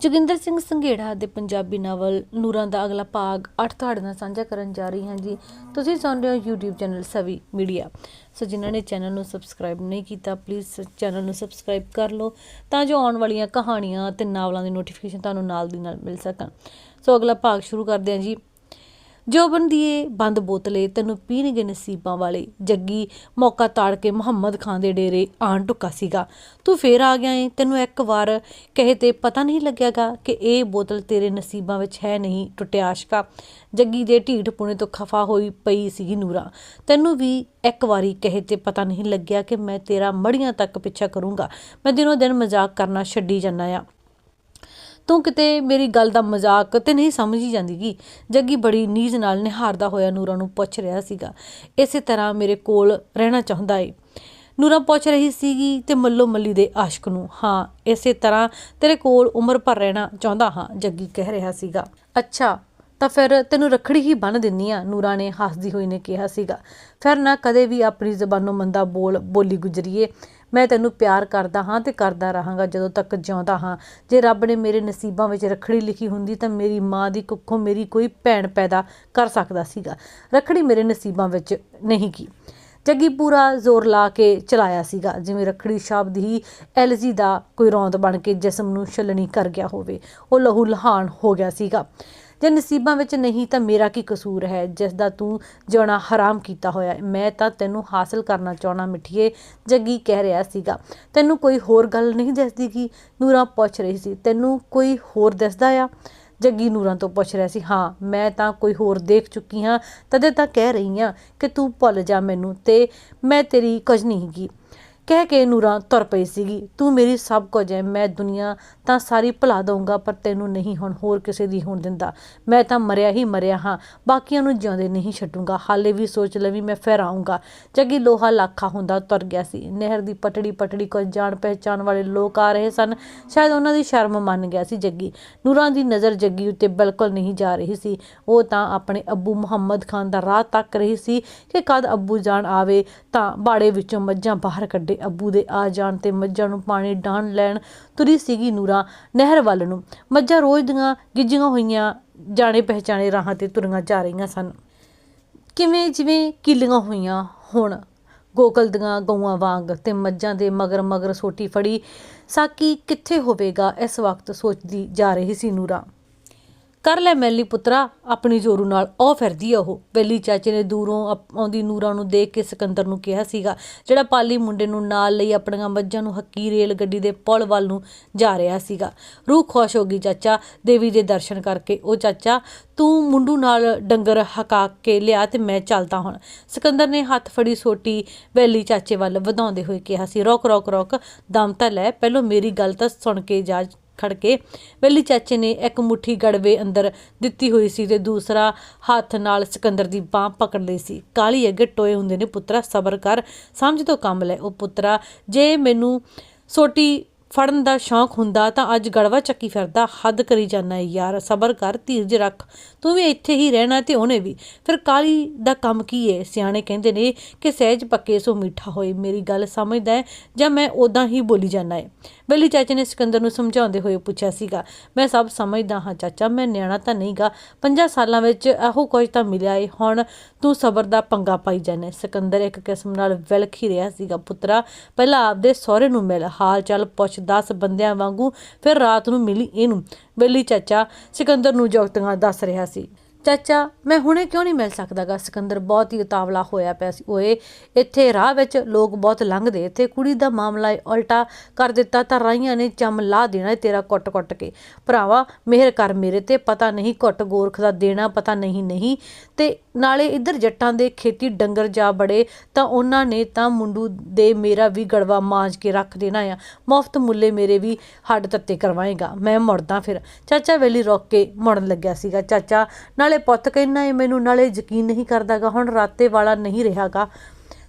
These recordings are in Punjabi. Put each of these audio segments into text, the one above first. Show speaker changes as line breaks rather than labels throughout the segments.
ਜੋਗਿੰਦਰ ਸਿੰਘ ਸੰਘੇੜਾ ਦੇ ਪੰਜਾਬੀ ਨਾਵਲ ਨੂਰਾਂ ਦਾ ਅਗਲਾ ਭਾਗ 8 ਤੁਹਾਡੇ ਨਾਲ ਸਾਂਝਾ ਕਰਨ ਜਾ ਰਹੀ ਹਾਂ ਜੀ। ਤੁਸੀਂ ਸੁਣ ਰਹੇ ਹੋ YouTube channel Savi media. So ਜਿਨ੍ਹਾਂ ਨੇ ਚੈਨਲ ਨੂੰ ਸਬਸਕ੍ਰਾਈਬ ਨਹੀਂ ਕੀਤਾ ਪਲੀਜ਼ ਚੈਨਲ ਨੂੰ ਸਬਸਕ੍ਰਾਈਬ ਕਰ ਲਓ ਤਾਂ ਜੋ ਆਉਣ ਵਾਲੀਆਂ ਕਹਾਣੀਆਂ ਤੇ ਨਾਵਲਾਂ ਦੀ ਨੋਟੀਫਿਕੇਸ਼ਨ ਤੁਹਾਨੂੰ ਨਾਲ ਦੀ ਨਾਲ ਮਿਲ ਸਕਣ। ਸੋ ਅਗਲਾ ਭਾਗ ਸ਼ੁਰੂ ਕਰਦੇ ਹਾਂ ਜੀ। ਜੋਬਨ ਦੀਏ ਬੰਦ ਬੋਤਲੇ, ਤੈਨੂੰ ਪੀਣਗੇ ਨਸੀਬਾਂ ਵਾਲੇ। ਜੱਗੀ ਮੌਕਾ ਤਾੜ ਕੇ ਮੁਹੰਮਦ ਖਾਨ ਦੇ ਡੇਰੇ ਆਣ ਟੁੱਕਾ ਸੀਗਾ। ਤੂੰ ਫੇਰ ਆ ਗਿਆ ਏ, ਤੈਨੂੰ ਇੱਕ ਵਾਰ ਕਹੇ ਤੇ ਪਤਾ ਨਹੀਂ ਲੱਗਿਆਗਾ ਕਿ ਇਹ ਬੋਤਲ ਤੇਰੇ ਨਸੀਬਾਂ ਵਿੱਚ ਹੈ ਨਹੀਂ, ਟੁੱਟਿਆ ਆਸ਼ਕਾ। ਜੱਗੀ ਦੇ ਢੀਠ ਪੁਣੇ ਤੋਂ ਖਫਾ ਹੋਈ ਪਈ ਸੀਗੀ ਨੂਰਾ। ਤੈਨੂੰ ਵੀ ਇੱਕ ਵਾਰੀ ਕਹੇ ਤੇ ਪਤਾ ਨਹੀਂ ਲੱਗਿਆ ਕਿ ਮੈਂ ਤੇਰਾ ਮੜੀਆਂ ਤੱਕ ਪਿੱਛਾ ਕਰੂੰਗਾ। ਮੈਂ ਦਿਨੋ ਦਿਨ ਮਜ਼ਾਕ ਕਰਨਾ ਛੱਡੀ ਜਾਂਦਾ ਆ। ਤੂੰ ਕਿਤੇ ਮੇਰੀ ਗੱਲ ਦਾ ਮਜ਼ਾਕ ਤੇ ਨਹੀਂ ਸਮਝੀ ਜਾਂਦੀਗੀ ਜੱਗੀ ਬੜੀ ਨੀਜ਼ ਨਾਲ ਨਿਹਾਰਦਾ ਹੋਇਆ ਨੂਰਾ ਨੂੰ ਪੁੱਛ ਰਿਹਾ ਸੀਗਾ। ਇਸੇ ਤਰ੍ਹਾਂ ਮੇਰੇ ਕੋਲ ਰਹਿਣਾ ਚਾਹੁੰਦਾ ਏ। ਨੂਰਾ ਪੁੱਛ ਰਹੀ ਸੀਗੀ ਤੇ ਮੱਲੋ ਮੱਲੀ ਦੇ ਆਸ਼ਕ ਨੂੰ, ਹਾਂ, ਇਸੇ ਤਰ੍ਹਾਂ ਤੇਰੇ ਕੋਲ ਉਮਰ ਭਰ ਰਹਿਣਾ ਚਾਹੁੰਦਾ ਹਾਂ, ਜੱਗੀ ਕਹਿ ਰਿਹਾ ਸੀਗਾ। ਅੱਛਾ, ਤਾਂ ਫਿਰ ਤੈਨੂੰ ਰੱਖੜੀ ਹੀ ਬੰਨ ਦਿੰਨੀ ਆ, ਨੂਰਾ ਨੇ ਹੱਸਦੀ ਹੋਈ ਨੇ ਕਿਹਾ ਸੀਗਾ। ਫਿਰ ਨਾ ਕਦੇ ਵੀ ਆਪਣੀ ਜ਼ਬਾਨੋਂ ਮੰਦਾ ਬੋਲ ਬੋਲੀ ਗੁਜਰੀਏ। ਮੈਂ ਤੈਨੂੰ ਪਿਆਰ ਕਰਦਾ ਹਾਂ ਤੇ ਕਰਦਾ ਰਹਾਂਗਾ ਜਦੋਂ ਤੱਕ ਜਿਉਂਦਾ ਹਾਂ। ਜੇ ਰੱਬ ਨੇ ਮੇਰੇ ਨਸੀਬਾਂ ਵਿੱਚ ਰੱਖੜੀ ਲਿਖੀ ਹੁੰਦੀ ਤਾਂ ਮੇਰੀ ਮਾਂ ਦੀ ਕੁੱਖੋਂ ਮੇਰੀ ਕੋਈ ਭੈਣ ਪੈਦਾ ਕਰ ਸਕਦਾ ਸੀਗਾ। ਰੱਖੜੀ ਮੇਰੇ ਨਸੀਬਾਂ ਵਿੱਚ ਨਹੀਂ ਕੀ ਜੱਗੀ ਪੂਰਾ ਜ਼ੋਰ ਲਾ ਕੇ ਚਲਾਇਆ ਸੀਗਾ, ਜਿਵੇਂ ਰੱਖੜੀ ਸ਼ਬਦ ਹੀ ਐਲਜੀ ਦਾ ਕੋਈ ਰੌਂਦ ਬਣ ਕੇ ਜਿਸਮ ਨੂੰ ਛਲਣੀ ਕਰ ਗਿਆ ਹੋਵੇ। ਉਹ ਲਹੂ ਲਹਾਨ ਹੋ ਗਿਆ ਸੀਗਾ। ਜੇ ਨਸੀਬਾਂ ਵਿੱਚ ਨਹੀਂ ਤਾਂ ਮੇਰਾ ਕੀ ਕਸੂਰ ਹੈ? ਜਿਸ ਦਾ ਤੂੰ ਜਿਉਣਾ ਹਰਾਮ ਕੀਤਾ ਹੋਇਆ ਹੈ। ਮੈਂ ਤਾਂ ਤੈਨੂੰ ਹਾਸਲ ਕਰਨਾ ਚਾਹਣਾ ਮਿੱਠੀਏ, ਜੱਗੀ ਕਹਿ ਰਿਹਾ ਸੀਗਾ। ਤੈਨੂੰ ਕੋਈ ਹੋਰ ਗੱਲ ਨਹੀਂ ਦੱਸਦੀ ਕੀ ਨੂਰਾ ਪੁੱਛ ਰਹੀ ਸੀ? ਤੈਨੂੰ ਕੋਈ ਹੋਰ ਦੱਸਦਾ ਆ? ਜੱਗੀ ਨੂਰਾਂ ਤੋਂ ਪੁੱਛ ਰਿਹਾ ਸੀ, ਹਾਂ, ਮੈਂ ਤਾਂ ਕੋਈ ਹੋਰ ਦੇਖ ਚੁੱਕੀ ਹਾਂ। ਤਦੇ ਤਾਂ ਕਹਿ ਰਹੀ ਹਾਂ ਕਿ ਤੂੰ ਭੁੱਲ ਜਾ ਮੈਨੂੰ ਤੇ ਮੈਂ ਤੇਰੀ ਕੁਝ ਨਹੀਂ ਹੈਗੀ। ਕਹਿ ਕੇ ਨੂਰਾਂ ਤੁਰ ਪਈ ਸੀਗੀ, ਤੂੰ ਮੇਰੀ ਸਭ ਕੁਝ ਹੈ ਮੈਂ ਦੁਨੀਆ ਤਾਂ ਸਾਰੀ ਭੁਲਾ ਦਊਂਗਾ, ਪਰ ਤੈਨੂੰ ਨਹੀਂ ਹੁਣ ਹੋਰ ਕਿਸੇ ਦੀ ਹੋਣ ਦਿੰਦਾ। ਮੈਂ ਤਾਂ ਮਰਿਆ ਹੀ ਮਰਿਆ ਹਾਂ, ਬਾਕੀਆਂ ਨੂੰ ਜਿਉਂਦੇ ਨਹੀਂ ਛੱਡੂੰਗਾ। ਹਾਲੇ ਵੀ ਸੋਚ ਲਵੀ ਮੈਂ ਫਿਰ ਆਉਂਗਾ ਜੱਗੀ ਲੋਹਾ ਲਾਖਾ ਹੁੰਦਾ ਤੁਰ ਗਿਆ ਸੀ। ਨਹਿਰ ਦੀ ਪਟੜੀ ਪਟੜੀ ਕੁਝ ਜਾਣ ਪਹਿਚਾਣ ਵਾਲੇ ਲੋਕ ਆ ਰਹੇ ਸਨ। ਸ਼ਾਇਦ ਉਹਨਾਂ ਦੀ ਸ਼ਰਮ ਮੰਨ ਗਿਆ ਸੀ ਜੱਗੀ। ਨੂਰਾਂ ਦੀ ਨਜ਼ਰ ਜੱਗੀ ਉੱਤੇ ਬਿਲਕੁਲ ਨਹੀਂ ਜਾ ਰਹੀ ਸੀ। ਉਹ ਤਾਂ ਆਪਣੇ ਅੱਬੂ ਮੁਹੰਮਦ ਖਾਨ ਦਾ ਰਾਹ ਤੱਕ ਰਹੀ ਸੀ ਕਿ ਕਦ ਅੱਬੂ ਜਾਨ ਆਵੇ ਤਾਂ ਬਾੜੇ ਵਿੱਚੋਂ ਮੱਝਾਂ ਬਾਹਰ ਕੱਢੇ। ਅੱਬੂ ਦੇ ਆ ਜਾਣ ਤੇ ਮੱਝਾਂ ਨੂੰ ਪਾਣੀ ਡਾਣ ਲੈਣ ਤੁਰੀ ਸੀਗੀ ਨੂਰਾ ਨਹਿਰ ਵੱਲ ਨੂੰ। ਮੱਝਾਂ ਰੋਜ਼ ਦੀਆਂ ਗਿੱਜੀਆਂ ਹੋਈਆਂ ਜਾਣੇ ਪਹਿਚਾਣੇ ਰਾਹਾਂ ਤੇ ਤੁਰੀਆਂ ਜਾ ਰਹੀਆਂ ਸਨ। ਕਿਵੇਂ ਜਿਵੇਂ ਕਿੱਲੀਆਂ ਹੋਈਆਂ ਹੁਣ, ਗੋਕਲ ਦੀਆਂ ਗਊਆਂ ਵਾਂਗ ਤੇ ਮੱਝਾਂ ਦੇ ਮਗਰ ਮਗਰ ਸੋਟੀ ਫੜੀ, ਸਾਕੀ ਕਿੱਥੇ ਹੋਵੇਗਾ ਇਸ ਵਕਤ ਸੋਚਦੀ ਜਾ ਰਹੀ ਸੀ ਨੂਰਾ। ਕਰ ਲੈ ਮੈਲੀ ਪੁੱਤਰਾ, ਆਪਣੀ ਜੋਰੂ ਨਾਲ। ਉਹ ਫਿਰਦੀ ਆ ਉਹ। ਬੈਲੀ ਚਾਚੇ ਨੇ ਦੂਰੋਂ ਆਪ- ਆਉਂਦੀ ਨੂਰਾਂ ਨੂੰ ਦੇਖ ਕੇ ਸਿਕੰਦਰ ਨੂੰ ਕਿਹਾ ਸੀਗਾ, ਜਿਹੜਾ ਪਾਲੀ ਮੁੰਡੇ ਨੂੰ ਨਾਲ ਲਈ ਆਪਣੀਆਂ ਮੱਝਾਂ ਨੂੰ ਹੱਕੀ ਰੇਲ ਗੱਡੀ ਦੇ ਪੁਲ ਵੱਲ ਨੂੰ ਜਾ ਰਿਹਾ ਸੀਗਾ। ਰੂਹ ਖੁਸ਼ ਹੋ ਗਈ ਚਾਚਾ, ਦੇਵੀ ਦੇ ਦਰਸ਼ਨ ਕਰਕੇ। ਉਹ ਚਾਚਾ, ਤੂੰ ਮੁੰਡੂ ਨਾਲ ਡੰਗਰ ਹਕਾ ਕੇ ਲਿਆ ਤੇ ਮੈਂ ਚੱਲਦਾ ਹੁਣ। ਸਿਕੰਦਰ ਨੇ ਹੱਥ ਫੜੀ ਸੋਟੀ ਵੈਲੀ ਚਾਚੇ ਵੱਲ ਵਧਾਉਂਦੇ ਹੋਏ ਕਿਹਾ ਸੀ। ਰੋਕ ਰੋਕ ਰੋਕ, ਦਮ ਤਾਂ ਲੈ। ਪਹਿਲਾਂ ਮੇਰੀ ਗੱਲ ਤਾਂ ਸੁਣ ਕੇ ਜਾ। ਖੜ ਕੇ ਵੈਲੀ ਚਾਚੇ ਨੇ ਇੱਕ ਮੁੱਠੀ ਗੜਵੇ ਅੰਦਰ ਦਿੱਤੀ ਹੋਈ ਸੀ ਤੇ ਦੂਸਰਾ ਹੱਥ ਨਾਲ ਸਿਕੰਦਰ ਦੀ ਬਾਹ ਪਕੜ ਲਈ ਸੀ। ਕਾਲੀ ਅੱਗੇ ਟੋਏ ਹੁੰਦੇ ਨੇ, ਪੁੱਤਰਾ, ਸਬਰ ਕਰ, ਸਮਝ ਤੋਂ ਕੰਮ ਲੈ। ਉਹ ਪੁੱਤਰਾ, ਜੇ ਮੈਨੂੰ ਸੋਟੀ ਫੜਨ ਦਾ ਸ਼ੌਂਕ ਹੁੰਦਾ ਤਾਂ ਅੱਜ ਗੜਵਾ ਚੱਕੀ ਫਿਰਦਾ, ਹੱਦ ਕਰੀ ਜਾਂਦਾ ਏ ਯਾਰ, ਸਬਰ ਕਰ, ਧੀਰਜ ਰੱਖ, ਤੂੰ ਵੀ ਇੱਥੇ ਹੀ ਰਹਿਣਾ ਤੇ ਉਹਨੇ ਵੀ। ਫਿਰ ਕਾਲੀ ਦਾ ਕੰਮ ਕੀ ਹੈ ਸਿਆਣੇ ਕਹਿੰਦੇ ਨੇ ਕਿ ਸਹਿਜ ਪੱਕੇ ਸੋ ਮਿੱਠਾ ਹੋਏ। ਮੇਰੀ ਗੱਲ ਸਮਝਦਾ ਹੈ ਜਾਂ ਮੈਂ ਉਦਾਂ ਹੀ ਬੋਲੀ ਜਾਂਦਾ ਏ? ਬੇਲੀ ਚਾਚੇ ਨੇ ਸਿਕੰਦਰ ਨੂੰ ਸਮਝਾਉਂਦੇ ਹੋਏ ਪੁੱਛਿਆ ਸੀਗਾ, ਮੈਂ ਸਭ ਸਮਝਦਾ ਹਾਂ ਚਾਚਾ, ਮੈਂ ਨਿਆਣਾ ਤਾਂ ਨਹੀਂਗਾ ਪੰਜਾਂ ਸਾਲਾਂ ਵਿੱਚ ਇਹੋ ਕੁਝ ਤਾਂ ਮਿਲਿਆ ਏ, ਹੁਣ ਤੂੰ ਸਬਰ ਦਾ ਪੰਗਾ ਪਾਈ ਜਾਨੇ ਸਿਕੰਦਰ ਇੱਕ ਕਿਸਮ ਨਾਲ ਵਿਲਖ ਹੀ ਰਿਹਾ ਸੀਗਾ, ਪੁੱਤਰਾ, ਪਹਿਲਾਂ ਆਪਦੇ ਸਹੁਰੇ ਨੂੰ ਮਿਲ, ਹਾਲ ਚਾਲ ਪੁੱਛ 10 ਬੰਦਿਆਂ ਵਾਂਗੂ, ਫਿਰ ਰਾਤ ਨੂੰ ਮਿਲੀ ਇਹਨੂੰ। ਬੇਲੀ ਚਾਚਾ, ਸਿਕੰਦਰ ਨੂੰ ਜੋਗਤੀਆਂ ਦੱਸ ਰਿਹਾ ਸੀ। ਚਾਚਾ, ਮੈਂ ਹੁਣੇ ਕਿਉਂ ਨਹੀਂ ਮਿਲ ਸਕਦਾਗਾ? ਸਿਕੰਦਰ ਬਹੁਤ ਹੀ ਉਤਾਵਲਾ ਹੋਇਆ ਪਿਆ ਸੀ। ਓਏ, ਇੱਥੇ ਰਾਹ ਵਿੱਚ ਲੋਕ ਬਹੁਤ ਲੰਘਦੇ। ਇੱਥੇ ਕੁੜੀ ਦਾ ਮਾਮਲਾ ਉਲਟਾ ਕਰ ਦਿੱਤਾ ਤਾਂ ਰਾਈਆਂ ਨੇ ਚੰਮ ਲਾ ਦੇਣਾ ਏ ਤੇਰਾ ਕੁੱਟ-ਕੁੱਟ ਕੇ। ਭਰਾਵਾ, ਮਿਹਰ ਕਰ ਮੇਰੇ ਤੇ। ਪਤਾ ਨਹੀਂ ਕੁੱਟ ਗੋਰਖ ਦਾ ਦੇਣਾ, ਪਤਾ ਨਹੀਂ ਨਹੀਂ। ਤੇ ਨਾਲੇ ਇੱਧਰ ਜੱਟਾਂ ਦੇ ਖੇਤੀ ਡੰਗਰ ਜਾ ਬੜੇ, ਤਾਂ ਉਹਨਾਂ ਨੇ ਤਾਂ ਮੁੰਡੂ ਦੇ ਮੇਰਾ ਵੀ ਗੜਵਾ ਮਾਂਜ ਕੇ ਰੱਖ ਦੇਣਾ ਆ। ਮੁਫਤ ਮੁੱਲੇ ਮੇਰੇ ਵੀ ਹੱਡ ਤੱਤੇ ਕਰਵਾਏਗਾ। ਮੈਂ ਮੁੜਦਾ ਫਿਰ। ਚਾਚਾ ਵੇਲੀ ਰੁੱਕ ਕੇ ਮੁੜਨ ਲੱਗਿਆ ਸੀਗਾ। ਚਾਚਾ, ਨਾਲੇ ਪੁੱਤ ਕਹਿੰਦਾ ਏ ਮੈਨੂੰ, ਨਾਲੇ ਯਕੀਨ ਨਹੀਂ ਕਰਦਾਗਾ। ਹੁਣ ਰਾਤੇ ਵਾਲਾ ਨਹੀਂ ਰਿਹਾਗਾ।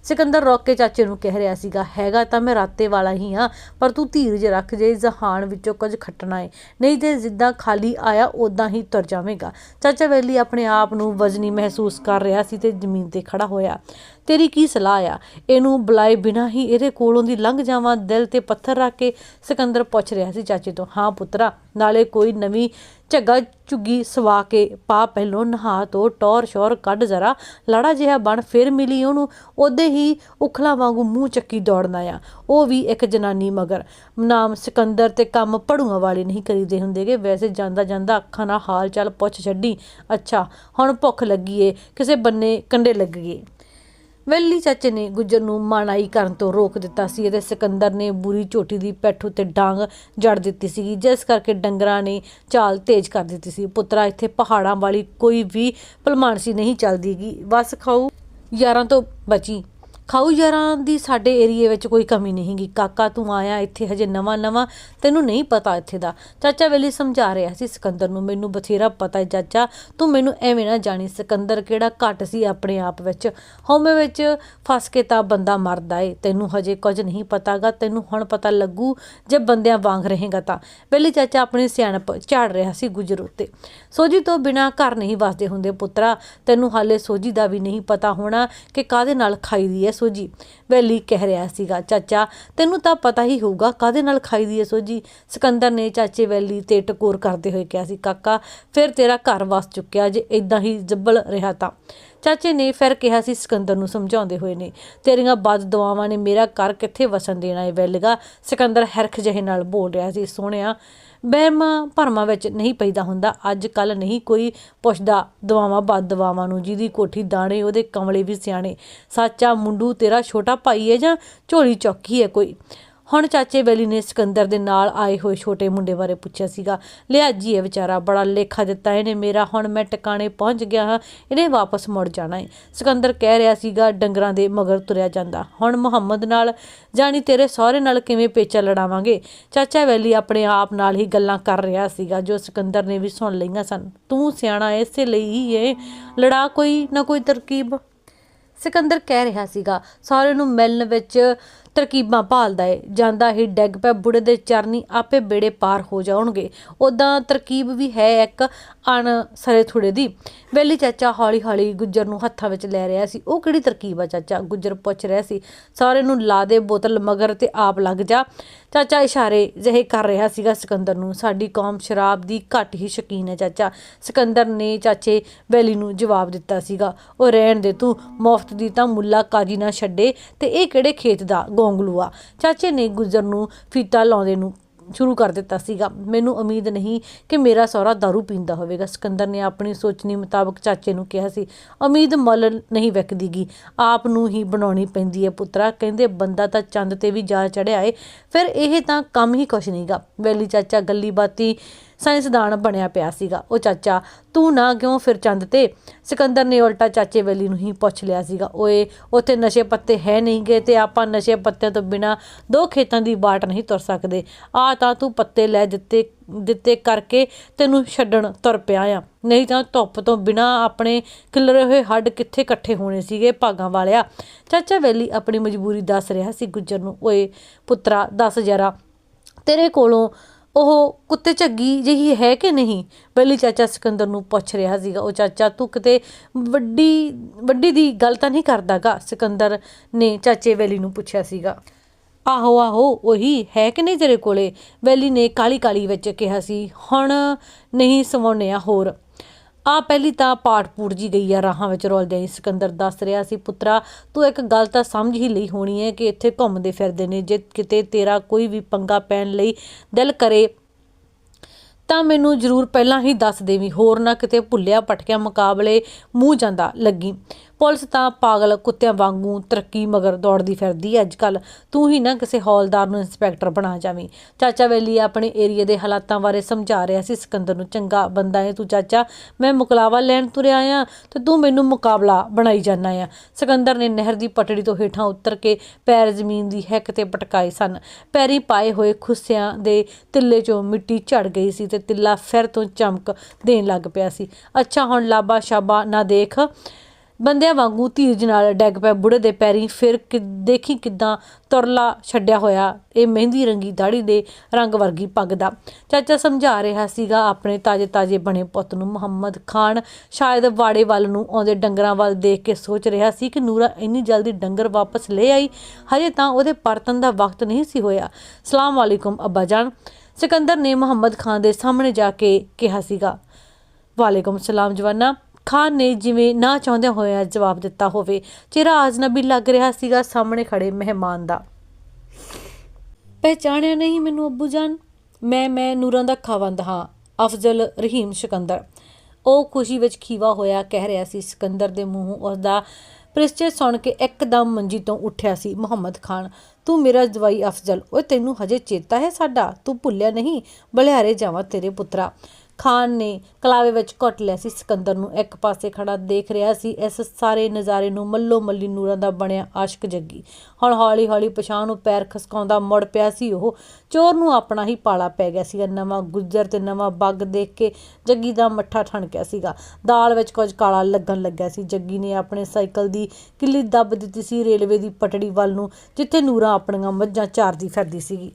ਸਿਕੰਦਰ ਰੋਕ ਕੇ ਚਾਚੇ ਨੂੰ ਕਹਿ ਰਿਹਾ ਸੀਗਾ, ਹੈਗਾ ਤਾਂ ਮੈਂ ਰਾਤੇ ਵਾਲਾ ਹੀ ਹਾਂ ਪਰ ਤੂੰ ਧੀਰਜ ਰੱਖ ਜੇ, ਜ਼ਹਾਨ ਵਿੱਚੋਂ ਕੁਝ ਖੱਟਣਾ ਏ। ਨਹੀਂ ਤੇ ਜਿੱਦਾਂ ਖਾਲੀ ਆਇਆ ਉਦਾਂ ਹੀ ਤੁਰ ਜਾਵੇਂਗਾ। ਚਾਚਾ ਵੈਲੀ ਆਪਣੇ ਆਪ ਨੂੰ ਵਜ਼ਨੀ ਮਹਿਸੂਸ ਕਰ ਰਿਹਾ ਸੀ ਤੇ ਜ਼ਮੀਨ ਤੇ ਖੜਾ ਹੋਇਆ। ਤੇਰੀ ਕੀ ਸਲਾਹ ਆ? ਇਹਨੂੰ ਬੁਲਾਏ ਬਿਨਾ ਹੀ ਇਹਦੇ ਕੋਲੋਂ ਦੀ ਲੰਘ ਜਾਵਾਂ, ਦਿਲ ਤੇ ਪੱਥਰ ਰੱਖ ਕੇ ਸਿਕੰਦਰ ਪੁੱਛ ਰਿਹਾ ਸੀ ਚਾਚੇ ਤੋਂ, ਹਾਂ ਪੁੱਤਰਾ, ਨਾਲੇ ਕੋਈ ਨਵੀਂ ਝੱਗਾ ਝੁੱਗੀ ਸਵਾ ਕੇ ਪਾ ਪਹਿਲੋਂ ਨਹਾ ਤੋ ਟੌਰ ਸ਼ੌਰ ਕੱਢ ਜ਼ਰਾ। ਲੜਾ ਜਿਹਾ ਬਣ ਫਿਰ ਮਿਲੀ ਉਹਨੂੰ। ਉਹਦੇ ਹੀ ਉਖਲਾ ਵਾਂਗੂ ਮੂੰਹ ਚੱਕੀ ਦੌੜਨਾ ਆ ਉਹ ਵੀ ਇੱਕ ਜਨਾਨੀ ਮਗਰ। ਨਾਮ ਸਿਕੰਦਰ ਤੇ ਕੰਮ ਪੜੂਆਂ ਵਾਲੇ ਨਹੀਂ ਕਰੀਦੇ ਹੁੰਦੇਗੇ ਵੈਸੇ ਜਾਂਦਾ ਜਾਂਦਾ ਅੱਖਾਂ ਨਾਲ ਹਾਲ ਚਾਲ ਪੁੱਛ ਛੱਡੀ। ਅੱਛਾ, ਹੁਣ ਭੁੱਖ ਲੱਗੀ ਏ। ਕਿਸੇ ਬੰਨੇ ਕੰਡੇ ਲੱਗ ਗਏ ਵੈਲੀ ਚਾਚੇ ਨੇ ਗੁੱਜਰ ਨੂੰ ਮਾਣਾਈ ਕਰਨ ਤੋਂ ਰੋਕ ਦਿੱਤਾ ਸੀ। ਅਤੇ ਸਿਕੰਦਰ ਨੇ ਬੁਰੀ ਝੋਟੀ ਦੀ ਪੈਠ ਉੱਤੇ ਡਾਂਗ ਜੜ ਦਿੱਤੀ ਸੀਗੀ, ਜਿਸ ਕਰਕੇ ਡੰਗਰਾਂ ਨੇ ਚਾਲ ਤੇਜ਼ ਕਰ ਦਿੱਤੀ ਸੀ। ਪੁੱਤਰਾ, ਇੱਥੇ ਪਹਾੜਾਂ ਵਾਲੀ ਕੋਈ ਵੀ ਭਲਮਾਨਸੀ ਨਹੀਂ ਚੱਲਦੀਗੀ। ਬਸ ਖਾਓ ਯਾਰਾਂ ਤੋਂ ਬਚੀ। ਖਾਊ ਯਾਰਾਂ ਦੀ ਸਾਡੇ ਏਰੀਏ ਵਿੱਚ ਕੋਈ ਕਮੀ ਨਹੀਂ ਗੀ ਕਾਕਾ ਤੂੰ ਆਇਆ ਇੱਥੇ ਹਜੇ ਨਵਾਂ ਨਵਾਂ, ਤੈਨੂੰ ਨਹੀਂ ਪਤਾ ਇੱਥੇ ਦਾ। ਚਾਚਾ ਵੇਲੇ ਸਮਝਾ ਰਿਹਾ ਸੀ ਸਿਕੰਦਰ ਨੂੰ, ਮੈਨੂੰ ਬਥੇਰਾ ਪਤਾ ਹੈ ਚਾਚਾ, ਤੂੰ ਮੈਨੂੰ ਐਵੇਂ ਨਾ ਜਾਣੀ। ਸਿਕੰਦਰ ਕਿਹੜਾ ਘੱਟ ਸੀ ਆਪਣੇ ਆਪ ਵਿੱਚ। ਹਉਮੈ ਵਿੱਚ ਫਸ ਕੇ ਤਾਂ ਬੰਦਾ ਮਰਦਾ ਏ। ਤੈਨੂੰ ਹਜੇ ਕੁਝ ਨਹੀਂ ਪਤਾਗਾ, ਤੈਨੂੰ ਹੁਣ ਪਤਾ ਲੱਗੂ ਜੇ ਬੰਦਿਆਂ ਵਾਂਗ ਰਹੇਗਾ ਤਾਂ। ਵੇਲੇ ਚਾਚਾ ਆਪਣੀ ਸਿਆਣਪ ਝਾੜ ਰਿਹਾ ਸੀ ਗੁਜਰ ਉੱਤੇ। ਸੋਝੀ ਤੋਂ ਬਿਨਾ ਘਰ ਨਹੀਂ ਵਸਦੇ ਹੁੰਦੇ ਪੁੱਤਰਾ। ਤੈਨੂੰ ਹਾਲੇ ਸੋਜੀ ਦਾ ਵੀ ਨਹੀਂ ਪਤਾ ਹੋਣਾ ਕਿ ਕਾਦੇ ਨਾਲ ਖਾਈਦੀ ਹੈ ਸੋਜੀ ਵੈਲੀ ਕਹਿ ਰਿਹਾ ਸੀਗਾ, ਚਾਚਾ, ਤੈਨੂੰ ਤਾਂ ਪਤਾ ਹੀ ਹੋਊਗਾ ਕਾਦੇ ਨਾਲ ਖਾਈ ਦੀ ਹੈ ਸੋਜੀ ਸਿਕੰਦਰ ਨੇ ਚਾਚੇ ਵੈਲੀ ਤੇ ਟਕੋਰ ਕਰਦੇ ਹੋਏ ਕਿਹਾ ਸੀ, ਕਾਕਾ, ਫਿਰ ਤੇਰਾ ਘਰ ਵਸ ਚੁੱਕਿਆ ਜੇ ਇਦਾਂ ਹੀ ਜੱਬਲ ਰਿਹਾ ਤਾਂ। ਚਾਚੇ ਨੇ ਫਿਰ ਕਿਹਾ ਸੀ, ਸਿਕੰਦਰ ਨੂੰ ਸਮਝਾਉਂਦੇ ਹੋਏ ਨੇ, ਤੇਰੀਆਂ ਬਦ ਦੁਆਵਾਂ ਨੇ ਮੇਰਾ ਘਰ ਕਿੱਥੇ ਵਸਣ ਦੇਣਾ ਏ ਵੈਲਗਾ ਸਿਕੰਦਰ ਹਰਖ ਜਿਹੇ ਨਾਲ ਬੋਲ ਰਿਹਾ ਸੀ, ਸੋਹਣਿਆ ਬਹਿਮਾਂ ਭਰਮਾਂ ਵਿੱਚ ਨਹੀਂ ਪੈਦਾ ਹੁੰਦਾ। ਅੱਜ ਕੱਲ ਨਹੀਂ ਕੋਈ ਪੁੱਛਦਾ ਦਵਾਵਾਂ ਬਦ ਦਵਾਵਾਂ ਨੂੰ, ਜਿਹਦੀ ਕੋਠੀ ਦਾਣੇ, ਉਹਦੇ ਕਮਲੇ ਵੀ ਸਿਆਣੇ। ਸੱਚਾ ਮੁੰਡੂ ਤੇਰਾ ਛੋਟਾ ਭਾਈ ਹੈ ਜਾਂ ਝੋਲੀ ਚੌਕੀ ਹੈ ਕੋਈ? ਹੁਣ ਚਾਚੇ ਵੈਲੀ ਨੇ ਸਿਕੰਦਰ ਦੇ ਨਾਲ ਆਏ ਹੋਏ ਛੋਟੇ ਮੁੰਡੇ ਬਾਰੇ ਪੁੱਛਿਆ ਸੀਗਾ। ਲਿਆਜੀ ਹੈ ਵਿਚਾਰਾ ਬੜਾ ਲੇਖਾ ਦਿੱਤਾ ਇਹਨੇ ਮੇਰਾ, ਹੁਣ ਮੈਂ ਟਿਕਾਣੇ ਪਹੁੰਚ ਗਿਆ ਹਾਂ, ਇਹਨੇ ਵਾਪਸ ਮੁੜ ਜਾਣਾ ਹੈ ਸਿਕੰਦਰ ਕਹਿ ਰਿਹਾ ਸੀਗਾ, ਡੰਗਰਾਂ ਦੇ ਮਗਰ ਤੁਰਿਆ ਜਾਂਦਾ। ਹੁਣ ਮੁਹੰਮਦ ਨਾਲ, ਜਾਣੀ ਤੇਰੇ ਸਹੁਰੇ ਨਾਲ ਕਿਵੇਂ ਪੇਚਾ ਲੜਾਵਾਂਗੇ? ਚਾਚਾ ਵੈਲੀ ਆਪਣੇ ਆਪ ਨਾਲ ਹੀ ਗੱਲਾਂ ਕਰ ਰਿਹਾ ਸੀਗਾ, ਜੋ ਸਿਕੰਦਰ ਨੇ ਵੀ ਸੁਣ ਲਈਆਂ ਸਨ। ਤੂੰ ਸਿਆਣਾ ਇਸੇ ਲਈ ਹੀ ਏ, ਲੜਾ ਕੋਈ ਨਾ ਕੋਈ ਤਰਕੀਬ। ਸਿਕੰਦਰ ਕਹਿ ਰਿਹਾ ਸੀਗਾ ਸਾਰਿਆਂ ਨੂੰ ਮਿਲਣ ਵਿੱਚ ਤਰਕੀਬਾਂ ਭਾਲਦਾ ਏ। ਜਾਂਦਾ ਹੀ ਡੈਗ ਪੈ ਬੁੜੇ ਦੇ ਚਰਨੀ ਆਪੇ ਬੇੜੇ ਪਾਰ ਹੋ ਜਾਣਗੇ ਉਦਾਂ ਤਰਕੀਬ ਵੀ ਹੈ ਇੱਕ ਅਣ ਸਰੇ ਥੋੜੇ ਦੀ। ਵੈਲੀ ਚਾਚਾ ਹੌਲੀ ਹੌਲੀ ਗੁੱਜਰ ਨੂੰ ਹੱਥਾਂ ਵਿੱਚ ਲੈ ਰਿਹਾ ਸੀ। ਉਹ ਕਿਹੜੀ ਤਰਕੀਬ ਆ ਚਾਚਾ? ਗੁੱਜਰ ਪੁੱਛ ਰਿਹਾ ਸੀ। ਸਾਰੇ ਨੂੰ ਲਾ ਦੇ ਬੋਤਲ ਮਗਰ ਤੇ ਆਪ ਲੱਗ ਜਾ। ਚਾਚਾ ਇਸ਼ਾਰੇ ਜਿਹੇ ਕਰ ਰਿਹਾ ਸੀਗਾ ਸਿਕੰਦਰ ਨੂੰ। ਸਾਡੀ ਕੌਮ ਸ਼ਰਾਬ ਦੀ ਘੱਟ ਹੀ ਸ਼ਕੀਨ ਹੈ ਚਾਚਾ। ਸਿਕੰਦਰ ਨੇ ਚਾਚੇ ਵੈਲੀ ਨੂੰ ਜਵਾਬ ਦਿੱਤਾ ਸੀਗਾ। ਉਹ ਰਹਿਣ ਦੇ ਤੂੰ, ਮੁਫਤ ਦੀ ਤਾਂ ਮੁੱਲਾ ਕਾਜੀ ਨਾ ਛੱਡੇ ਤੇ ਇਹ ਕਿਹੜੇ ਖੇਤ ਦਾ? ਗੋਂਗਲੂ ਚਾਚੇ ਨੇ ਗੁਜ਼ਰ ਨੂੰ ਫੀਤਾ ਲਾਉਂਦੇ ਨੂੰ ਸ਼ੁਰੂ ਕਰ ਦਿੱਤਾ ਸੀਗਾ। ਮੈਨੂੰ ਉਮੀਦ ਨਹੀਂ ਕਿ ਮੇਰਾ ਸਹੁਰਾ दारू ਪੀਂਦਾ ਹੋਵੇਗਾ। ਸਿਕੰਦਰ ਨੇ ਆਪਣੀ ਸੋਚਣੀ ਮੁਤਾਬਕ ਚਾਚੇ ਨੂੰ ਕਿਹਾ ਸੀ, ਉਮੀਦ ਮਲ ਨਹੀਂ ਵਿਕਦੀਗੀ, ਆਪ ਨੂੰ ਹੀ ਬਣਾਉਣੀ ਪੈਂਦੀ ਹੈ ਪੁੱਤਰਾ। ਕਹਿੰਦੇ, ਬੰਦਾ ਤਾਂ ਚੰਦ ਤੇ ਵੀ ਜਾ ਚੜਿਆ ਏ, ਫਿਰ ਇਹ ਤਾਂ ਕੰਮ ਹੀ ਕੁਛ ਨਹੀਂਗਾ। ਵੈਲੀ ਚਾਚਾ ਗੱਲੀ ਬਾਤੀ ਸਾਇੰਸਦਾਨ ਬਣਿਆ ਪਿਆ ਸੀਗਾ। ਉਹ ਚਾਚਾ, ਤੂੰ ਨਾ ਕਿਉਂ ਫਿਰ ਚੰਦ ਤੇ? ਸਿਕੰਦਰ ਨੇ ਉਲਟਾ ਚਾਚੇ ਵੈਲੀ ਨੂੰ ਹੀ ਪੁੱਛ ਲਿਆ ਸੀਗਾ। ਓਏ, ਉੱਥੇ ਨਸ਼ੇ ਪੱਤੇ ਹੈ ਨਹੀਂ ਗਏ ਤੇ ਆਪਾਂ ਨਸ਼ੇ ਪੱਤਿਆਂ ਤੋਂ ਬਿਨਾ ਦੋ ਖੇਤਾਂ ਦੀ ਬਾਟ ਨਹੀਂ ਤੁਰ ਸਕਦੇ। ਆ ਤਾਂ ਤੂੰ ਪੱਤੇ ਲੈ ਦਿੱਤੇ ਦਿੱਤੇ ਕਰਕੇ ਤੈਨੂੰ ਛੱਡਣ ਤੁਰ ਪਿਆ ਆ। ਨਹੀਂ ਤਾਂ ਧੁੱਪ ਤੋਂ ਬਿਨਾ ਆਪਣੇ ਖਿਲਰੇ ਹੋਏ ਹੱਡ ਕਿੱਥੇ ਇਕੱਠੇ ਹੋਣੇ ਸੀਗੇ ਭਾਗਾਂ ਵਾਲਿਆ? ਚਾਚਾ ਵੈਲੀ ਆਪਣੀ ਮਜਬੂਰੀ ਦੱਸ ਰਿਹਾ ਸੀ ਗੁੱਜਰ ਨੂੰ। ਓਏ ਪੁੱਤਰਾ, ਦੱਸ ਜਰਾ, ਤੇਰੇ ਕੋਲੋਂ ਉਹ ਕੁੱਤੇ ਝੱਗੀ ਜਿਹੀ ਹੈ ਕਿ ਨਹੀਂ? ਵੈਲੀ ਚਾਚਾ ਸਿਕੰਦਰ ਨੂੰ ਪੁੱਛ ਰਿਹਾ ਸੀਗਾ। ਉਹ ਚਾਚਾ, ਤੂੰ ਕਿਤੇ ਵੱਡੀ ਵੱਡੀ ਦੀ ਗੱਲ ਤਾਂ ਨਹੀਂ ਕਰਦਾਗਾ? ਸਿਕੰਦਰ ਨੇ ਚਾਚੇ ਵੈਲੀ ਨੂੰ ਪੁੱਛਿਆ ਸੀਗਾ। ਆਹੋ ਆਹੋ, ਉਹੀ ਹੈ ਕਿ ਨਹੀਂ ਤੇਰੇ ਕੋਲੇ? ਵੈਲੀ ਨੇ ਕਾਲੀ ਕਾਲੀ ਵਿੱਚ ਕਿਹਾ ਸੀ। ਹੁਣ ਨਹੀਂ ਸਵਾਉਣੇ ਆ ਹੋਰ। ਆ ਪਹਿਲੀ ਤਾਂ ਪਾਠ ਪੂੜ ਜੀ ਗਈ ਆ, ਰਾਹਾਂ ਵਿੱਚ ਰੋਲਦਿਆਂ ਹੀ ਸਿਕੰਦਰ ਦੱਸ ਰਿਹਾ ਸੀ, ਪੁੱਤਰਾ, ਤੂੰ ਇੱਕ ਗੱਲ ਤਾਂ ਸਮਝ ਹੀ ਲਈ ਹੋਣੀ ਹੈ ਕਿ ਇੱਥੇ ਘੁੰਮਦੇ ਫਿਰਦੇ ਨੇ, ਜੇ ਕਿਤੇ ਤੇਰਾ ਕੋਈ ਵੀ ਪੰਗਾ ਪੈਣ ਲਈ ਦਿਲ ਕਰੇ ਤਾਂ ਮੈਨੂੰ ਜ਼ਰੂਰ ਪਹਿਲਾਂ ਹੀ ਦੱਸ ਦੇਵੀਂ, ਹੋਰ ਨਾ ਕਿਤੇ ਭੁੱਲਿਆ ਪਟਕਿਆ ਮੁਕਾਬਲੇ ਮੂੰਹ ਜਾਂਦਾ ਲੱਗੀ। ਪੁਲਿਸ ਤਾਂ ਪਾਗਲ ਕੁੱਤਿਆਂ ਵਾਂਗੂ ਤਰੱਕੀ ਮਗਰ ਦੌੜਦੀ ਫਿਰਦੀ ਅੱਜ ਕੱਲ ਤੂੰ ਹੀ ਨਾ ਕਿਸੇ ਹੌਲਦਾਰ ਨੂੰ ਇੰਸਪੈਕਟਰ ਬਣਾ ਜਾਵੀਂ। ਚਾਚਾ ਵੈਲੀ ਆਪਣੇ ਏਰੀਏ ਦੇ ਹਾਲਾਤਾਂ ਬਾਰੇ ਸਮਝਾ ਰਿਹਾ ਸੀ। ਸਿਕੰਦਰ ਨੂੰ ਚੰਗਾ ਬੰਦਾ ਹੈ ਤੂੰ ਚਾਚਾ, ਮੈਂ ਮੁਕਲਾਵਾ ਲੈਣ ਤੁਰਿਆ ਆ ਤੇ ਤੂੰ ਮੈਨੂੰ ਮੁਕਾਬਲਾ ਬਣਾਈ ਜਾਂਦਾ ਆ। ਸਿਕੰਦਰ ਨੇ ਨਹਿਰ ਦੀ ਪਟੜੀ ਤੋਂ ਹੇਠਾਂ ਉਤਰ ਕੇ ਪੈਰ ਜ਼ਮੀਨ ਦੀ ਹੈਕ ਤੇ ਪਟਕਾਏ ਸਨ। ਪੈਰੀ ਪਾਏ ਹੋਏ ਖੁੱਸਿਆਂ ਦੇ ਤਿੱਲੇ ਚੋਂ ਮਿੱਟੀ ਝੜ ਗਈ ਸੀ ਤੇ ਤਿੱਲਾ ਫਿਰ ਤੋਂ ਚਮਕ ਦੇਣ ਲੱਗ ਪਿਆ ਸੀ। ਅੱਛਾ ਹੁਣ ਲਾਬਾ ਸ਼ਾਬਾ ਨਾ ਦੇਖ ਬੰਦਿਆਂ ਵਾਂਗੂ ਧੀਰਜ ਨਾਲ ਡੈਗ ਪਿਆ, ਬੁੜੇ ਦੇ ਪੈਰੀ ਫਿਰ ਕਿ- ਦੇਖੀ ਕਿਦਾਂ ਤੁਰਲਾ ਛੱਡਿਆ ਹੋਇਆ, ਇਹ ਮਹਿੰਦੀ ਰੰਗੀ ਦਾੜੀ ਦੇ ਰੰਗ ਵਰਗੀ ਪੱਗ ਦਾ। ਚਾਚਾ ਸਮਝਾ ਰਿਹਾ ਸੀਗਾ ਆਪਣੇ ਤਾਜੇ ਤਾਜੇ ਬਣੇ ਪੁੱਤ ਨੂੰ ਮੁਹੰਮਦ ਖਾਨ। ਸ਼ਾਇਦ ਵਾੜੇ ਵੱਲ ਨੂੰ ਆਉਂਦੇ ਡੰਗਰਾਂ ਵੱਲ ਦੇਖ ਕੇ ਸੋਚ ਰਿਹਾ ਸੀ ਕਿ ਨੂਰਾ ਇੰਨੀ ਜਲਦੀ ਡੰਗਰ ਵਾਪਸ ਲੈ ਆਈ। ਹਜੇ ਤਾਂ ਉਹਦੇ ਪਰਤਨ ਦਾ ਵਕਤ ਨਹੀਂ ਸੀ ਹੋਇਆ। ਸਲਾਮ ਵਾਲੇਕੁਮ, ਅੱਬਾ ਜਾਨ। ਸਿਕੰਦਰ ਨੇ ਮੁਹੰਮਦ ਖਾਨ ਦੇ ਸਾਹਮਣੇ ਜਾ ਕੇ ਕਿਹਾ ਸੀਗਾ, ਵਾਲੇਕੁਮ ਸਲਾਮ ਜਵਾਨਾ। ਖਾਨ ਨੇ ਜਿਵੇਂ ਨਾ ਚਾਹੁੰਦਿਆਂ ਹੋਇਆ ਜਵਾਬ ਦਿੱਤਾ ਹੋਵੇ। ਚਿਹਰਾ ਅਜਨਬੀ ਲੱਗ ਰਿਹਾ ਸੀਗਾ, ਸਾਹਮਣੇ ਖੜੇ ਮਹਿਮਾਨ ਦਾ। ਪਹਿਚਾਣਿਆ ਨਹੀਂ ਮੈਨੂੰ ਅੱਬੂ ਜਾਨ? ਮੈਂ ਮੈਂ ਨੂਰਾਂ ਦਾ ਖਾਵੰਦ ਹਾਂ, ਅਫਜ਼ਲ ਰਹੀਮ ਸਿਕੰਦਰ। ਉਹ ਖੁਸ਼ੀ ਵਿੱਚ ਖੀਵਾ ਹੋਇਆ ਕਹਿ ਰਿਹਾ ਸੀ, ਸਿਕੰਦਰ ਦੇ ਮੂੰਹੋਂ ਉਸਦਾ ਪ੍ਰਿਸਚੇ ਸੁਣ ਕੇ ਇੱਕਦਮ ਮੰਜੀ ਤੋਂ ਉੱਠਿਆ ਸੀ, ਮੁਹੰਮਦ ਖਾਨ, ਤੂੰ ਮੇਰਾ ਜਵਾਈ ਅਫਜ਼ਲ, ਓਏ ਤੈਨੂੰ ਹਜੇ ਚੇਤਾ ਹੈ ਸਾਡਾ? ਤੂੰ ਭੁੱਲਿਆ ਨਹੀਂ? ਬਲਿਹਾਰੇ ਜਾਵਾਂ ਤੇਰੇ ਪੁੱਤਰਾ। ਖਾਨ ਨੇ ਕਲਾਵੇ ਵਿੱਚ ਘੁੱਟ ਲਿਆ ਸੀ। ਸਿਕੰਦਰ ਨੂੰ ਇੱਕ ਪਾਸੇ ਖੜਾ ਦੇਖ ਰਿਹਾ ਸੀ। ਇਸ ਸਾਰੇ ਨਜ਼ਾਰੇ ਨੂੰ ਮੱਲੋ ਮੱਲੀ ਨੂਰਾਂ ਦਾ ਬਣਿਆ ਆਸ਼ਕ ਜੱਗੀ। ਹੁਣ ਹੌਲੀ ਹੌਲੀ ਪਛਾਣ ਨੂੰ ਪੈਰ ਖਸਕਾਉਂਦਾ ਮੁੜ ਪਿਆ ਸੀ ਉਹ। ਚੋਰ ਨੂੰ ਆਪਣਾ ਹੀ ਪਾਲਾ ਪੈ ਗਿਆ ਸੀਗਾ। ਨਵਾਂ ਗੁੱਜਰ ਤੇ ਨਵਾਂ ਬੱਗ ਦੇਖ ਕੇ ਜੱਗੀ ਦਾ ਮੱਠਾ ਠਣਕਿਆ ਸੀਗਾ। ਦਾਲ ਵਿੱਚ ਕੁਝ ਕਾਲਾ ਲੱਗਣ ਲੱਗਿਆ ਸੀ। ਜੱਗੀ ਨੇ ਆਪਣੇ ਸਾਈਕਲ ਦੀ ਕਿੱਲੀ ਦੱਬ ਦਿੱਤੀ ਸੀ। ਰੇਲਵੇ ਦੀ ਪਟੜੀ ਵੱਲ ਨੂੰ, ਜਿੱਥੇ ਨੂਰਾਂ ਆਪਣੀਆਂ ਮੱਝਾਂ ਚਾਰਦੀ ਫਿਰਦੀ ਸੀਗੀ।